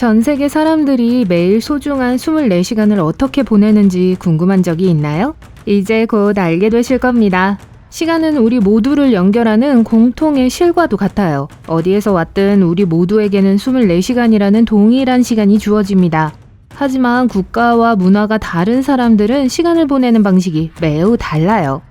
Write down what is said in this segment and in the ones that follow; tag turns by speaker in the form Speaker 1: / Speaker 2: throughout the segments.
Speaker 1: 전 세계 사람들이 매일 소중한 24시간을 어떻게 보내는지 궁금한 적이 있나요? 이제 곧 알게 되실 겁니다. 시간은 우리 모두를 연결하는 공통의 실과도 같아요. 어디에서 왔든 우리 모두에게는 24시간이라는 동일한 시간이 주어집니다. 하지만 국가와 문화가 다른 사람들은 시간을 보내는 방식이 매우 달라요.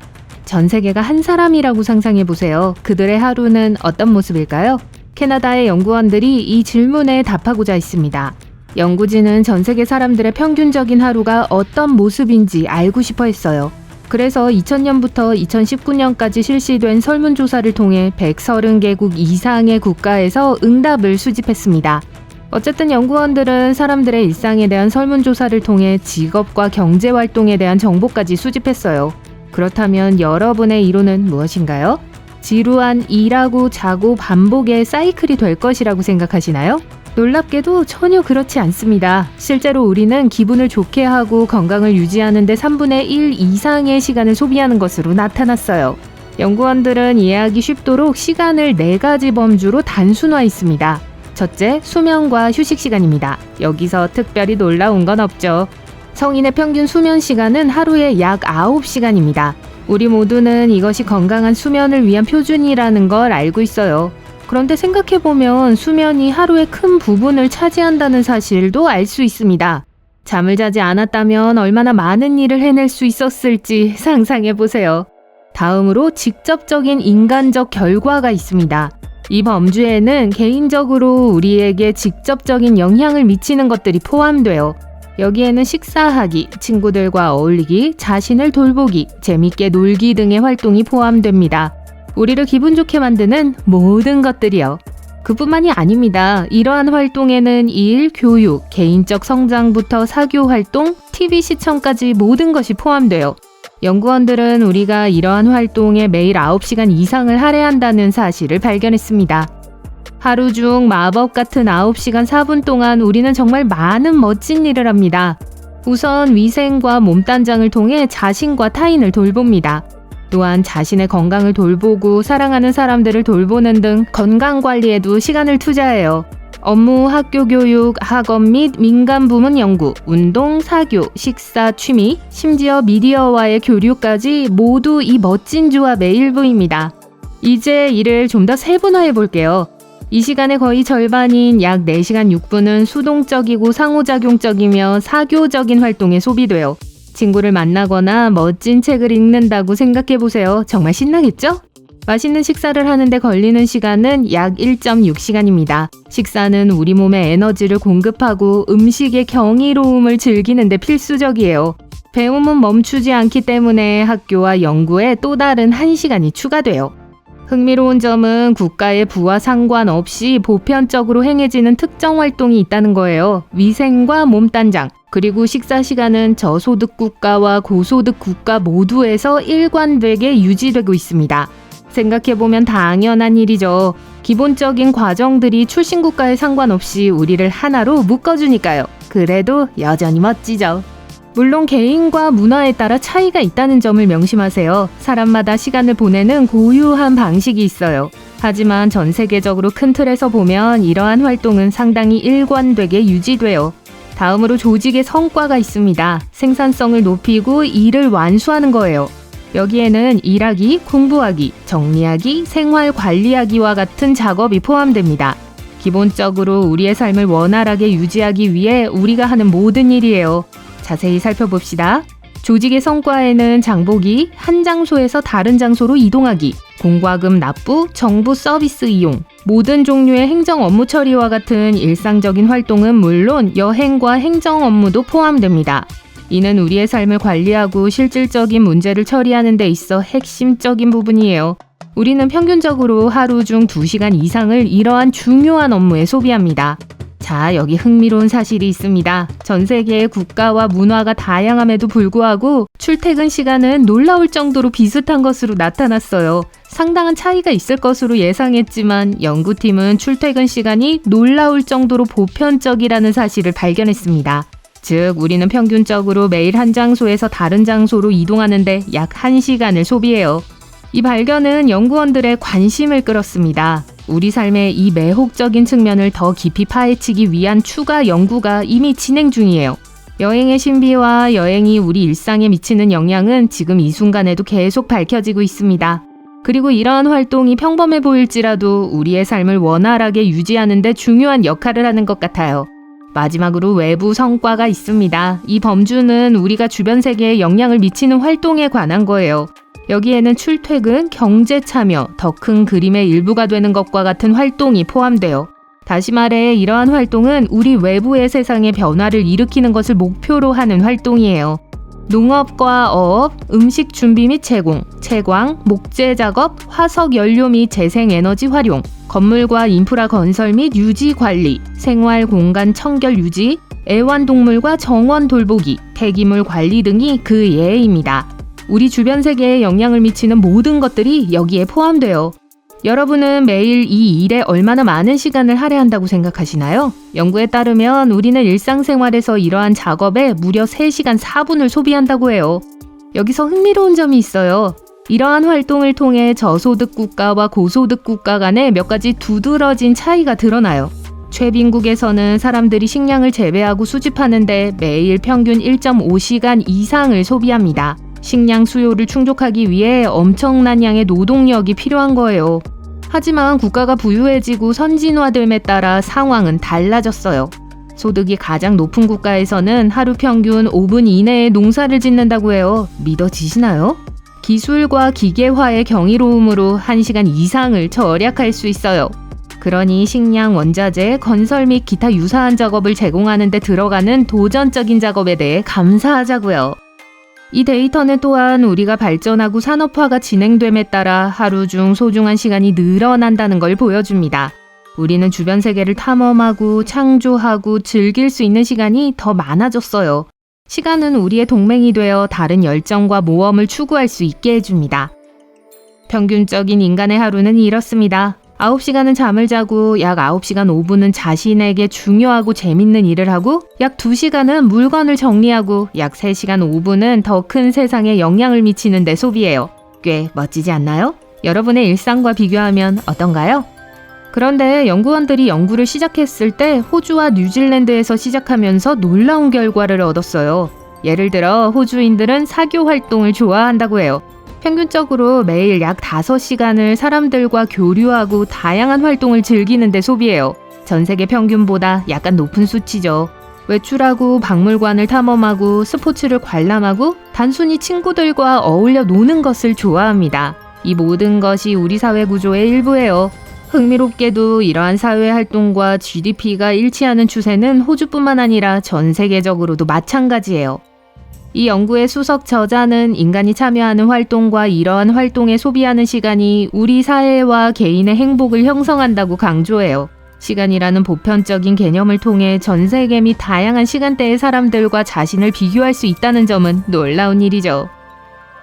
Speaker 1: 전 세계가 한 사람이라고 상상해 보세요. 그들의 하루는 어떤 모습일까요? 캐나다의 연구원들이 이 질문에 답하고자 했습니다. 연구진은 전 세계 사람들의 평균적인 하루가 어떤 모습인지 알고 싶어 했어요. 그래서 2000년부터 2019년까지 실시된 설문조사를 통해 130개국 이상의 국가에서 응답을 수집했습니다. 어쨌든 연구원들은 사람들의 일상에 대한 설문조사를 통해 직업과 경제 활동에 대한 정보까지 수집했어요. 그렇다면 여러분의 이론은 무엇인가요? 지루한 일하고 자고 반복의 사이클이 될 것이라고 생각하시나요? 놀랍게도 전혀 그렇지 않습니다. 실제로 우리는 기분을 좋게 하고 건강을 유지하는 데 3분의 1 이상의 시간을 소비하는 것으로 나타났어요. 연구원들은 이해하기 쉽도록 시간을 네 가지 범주로 단순화했습니다. 첫째, 수면과 휴식 시간입니다. 여기서 특별히 놀라운 건 없죠. 성인의 평균 수면 시간은 하루에 약 9시간입니다. 우리 모두는 이것이 건강한 수면을 위한 표준이라는 걸 알고 있어요. 그런데 생각해보면 수면이 하루의 큰 부분을 차지한다는 사실도 알 수 있습니다. 잠을 자지 않았다면 얼마나 많은 일을 해낼 수 있었을지 상상해보세요. 다음으로 직접적인 인간적 결과가 있습니다. 이 범주에는 개인적으로 우리에게 직접적인 영향을 미치는 것들이 포함돼요. 여기에는 식사하기, 친구들과 어울리기, 자신을 돌보기, 재밌게 놀기 등의 활동이 포함됩니다. 우리를 기분 좋게 만드는 모든 것들이요. 그뿐만이 아닙니다. 이러한 활동에는 일, 교육, 개인적 성장부터 사교 활동, TV 시청까지 모든 것이 포함돼요. 연구원들은 우리가 이러한 활동에 매일 9시간 이상을 할애한다는 사실을 발견했습니다. 하루 중 마법 같은 9시간 4분 동안 우리는 정말 많은 멋진 일을 합니다. 우선 위생과 몸단장을 통해 자신과 타인을 돌봅니다. 또한 자신의 건강을 돌보고 사랑하는 사람들을 돌보는 등 건강 관리에도 시간을 투자해요. 업무, 학교 교육, 학업 및 민간 부문 연구, 운동, 사교, 식사, 취미, 심지어 미디어와의 교류까지 모두 이 멋진 조합의 일부입니다. 이제 이를 좀 더 세분화해 볼게요. 이 시간의 거의 절반인 약 4시간 6분은 수동적이고 상호작용적이며 사교적인 활동에 소비돼요. 친구를 만나거나 멋진 책을 읽는다고 생각해 보세요. 정말 신나겠죠? 맛있는 식사를 하는데 걸리는 시간은 약 1.6시간입니다. 식사는 우리 몸에 에너지를 공급하고 음식의 경이로움을 즐기는데 필수적이에요. 배움은 멈추지 않기 때문에 학교와 연구에 또 다른 1시간이 추가돼요. 흥미로운 점은 국가의 부와 상관없이 보편적으로 행해지는 특정 활동이 있다는 거예요. 위생과 몸단장, 그리고 식사 시간은 저소득 국가와 고소득 국가 모두에서 일관되게 유지되고 있습니다. 생각해보면 당연한 일이죠. 기본적인 과정들이 출신 국가에 상관없이 우리를 하나로 묶어주니까요. 그래도 여전히 멋지죠. 물론 개인과 문화에 따라 차이가 있다는 점을 명심하세요. 사람마다 시간을 보내는 고유한 방식이 있어요. 하지만 전 세계적으로 큰 틀에서 보면 이러한 활동은 상당히 일관되게 유지돼요. 다음으로 조직의 성과가 있습니다. 생산성을 높이고 일을 완수하는 거예요. 여기에는 일하기, 공부하기, 정리하기, 생활 관리하기와 같은 작업이 포함됩니다. 기본적으로 우리의 삶을 원활하게 유지하기 위해 우리가 하는 모든 일이에요. 자세히 살펴봅시다. 조직의 성과에는 장보기, 한 장소에서 다른 장소로 이동하기, 공과금 납부, 정부 서비스 이용, 모든 종류의 행정 업무 처리와 같은 일상적인 활동은 물론 여행과 행정 업무도 포함됩니다. 이는 우리의 삶을 관리하고 실질적인 문제를 처리하는 데 있어 핵심적인 부분이에요. 우리는 평균적으로 하루 중 2시간 이상을 이러한 중요한 업무에 소비합니다. 자, 여기 흥미로운 사실이 있습니다. 전 세계의 국가와 문화가 다양함에도 불구하고 출퇴근 시간은 놀라울 정도로 비슷한 것으로 나타났어요. 상당한 차이가 있을 것으로 예상했지만 연구팀은 출퇴근 시간이 놀라울 정도로 보편적이라는 사실을 발견했습니다. 즉, 우리는 평균적으로 매일 한 장소에서 다른 장소로 이동하는데 약 1시간을 소비해요. 이 발견은 연구원들의 관심을 끌었습니다. 우리 삶의 이 매혹적인 측면을 더 깊이 파헤치기 위한 추가 연구가 이미 진행 중이에요. 여행의 신비와 여행이 우리 일상에 미치는 영향은 지금 이 순간에도 계속 밝혀지고 있습니다. 그리고 이러한 활동이 평범해 보일지라도 우리의 삶을 원활하게 유지하는 데 중요한 역할을 하는 것 같아요. 마지막으로 외부 성과가 있습니다. 이 범주는 우리가 주변 세계에 영향을 미치는 활동에 관한 거예요. 여기에는 출퇴근, 경제 참여, 더 큰 그림의 일부가 되는 것과 같은 활동이 포함돼요. 다시 말해 이러한 활동은 우리 외부의 세상에 변화를 일으키는 것을 목표로 하는 활동이에요. 농업과 어업, 음식 준비 및 제공, 채광, 목재 작업, 화석 연료 및 재생 에너지 활용, 건물과 인프라 건설 및 유지 관리, 생활 공간 청결 유지, 애완동물과 정원 돌보기, 폐기물 관리 등이 그 예입니다. 우리 주변 세계에 영향을 미치는 모든 것들이 여기에 포함돼요. 여러분은 매일 이 일에 얼마나 많은 시간을 할애한다고 생각하시나요? 연구에 따르면 우리는 일상생활에서 이러한 작업에 무려 3시간 4분을 소비한다고 해요. 여기서 흥미로운 점이 있어요. 이러한 활동을 통해 저소득 국가와 고소득 국가 간에 몇 가지 두드러진 차이가 드러나요. 최빈국에서는 사람들이 식량을 재배하고 수집하는데 매일 평균 1.5시간 이상을 소비합니다. 식량 수요를 충족하기 위해 엄청난 양의 노동력이 필요한 거예요. 하지만 국가가 부유해지고 선진화됨에 따라 상황은 달라졌어요. 소득이 가장 높은 국가에서는 하루 평균 5분 이내에 농사를 짓는다고 해요. 믿어지시나요? 기술과 기계화의 경이로움으로 1시간 이상을 절약할 수 있어요. 그러니 식량, 원자재, 건설 및 기타 유사한 작업을 제공하는 데 들어가는 도전적인 작업에 대해 감사하자고요. 이 데이터는 또한 우리가 발전하고 산업화가 진행됨에 따라 하루 중 소중한 시간이 늘어난다는 걸 보여줍니다. 우리는 주변 세계를 탐험하고 창조하고 즐길 수 있는 시간이 더 많아졌어요. 시간은 우리의 동맹이 되어 다른 열정과 모험을 추구할 수 있게 해줍니다. 평균적인 인간의 하루는 이렇습니다. 9시간은 잠을 자고 약 9시간 5분은 자신에게 중요하고 재밌는 일을 하고 약 2시간은 물건을 정리하고 약 3시간 5분은 더 큰 세상에 영향을 미치는 데 소비해요. 꽤 멋지지 않나요? 여러분의 일상과 비교하면 어떤가요? 그런데 연구원들이 연구를 시작했을 때 호주와 뉴질랜드에서 시작하면서 놀라운 결과를 얻었어요. 예를 들어 호주인들은 사교 활동을 좋아한다고 해요. 평균적으로 매일 약 5시간을 사람들과 교류하고 다양한 활동을 즐기는 데 소비해요. 전 세계 평균보다 약간 높은 수치죠. 외출하고 박물관을 탐험하고 스포츠를 관람하고 단순히 친구들과 어울려 노는 것을 좋아합니다. 이 모든 것이 우리 사회 구조의 일부예요. 흥미롭게도 이러한 사회 활동과 GDP가 일치하는 추세는 호주뿐만 아니라 전 세계적으로도 마찬가지예요. 이 연구의 수석 저자는 인간이 참여하는 활동과 이러한 활동에 소비하는 시간이 우리 사회와 개인의 행복을 형성한다고 강조해요. 시간이라는 보편적인 개념을 통해 전 세계 및 다양한 시간대의 사람들과 자신을 비교할 수 있다는 점은 놀라운 일이죠.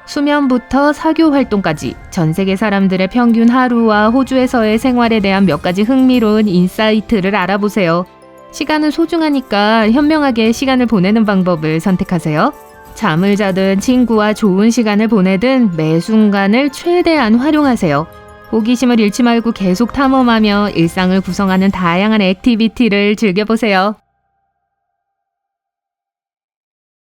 Speaker 1: 수면부터 사교 활동까지 전 세계 사람들의 평균 하루와 호주에서의 생활에 대한 몇 가지 흥미로운 인사이트를 알아보세요. 시간은 소중하니까 현명하게 시간을 보내는 방법을 선택하세요. 잠을 자든 친구와 좋은 시간을 보내든 매 순간을 최대한 활용하세요. 호기심을 잃지 말고 계속 탐험하며 일상을 구성하는 다양한 액티비티를 즐겨보세요.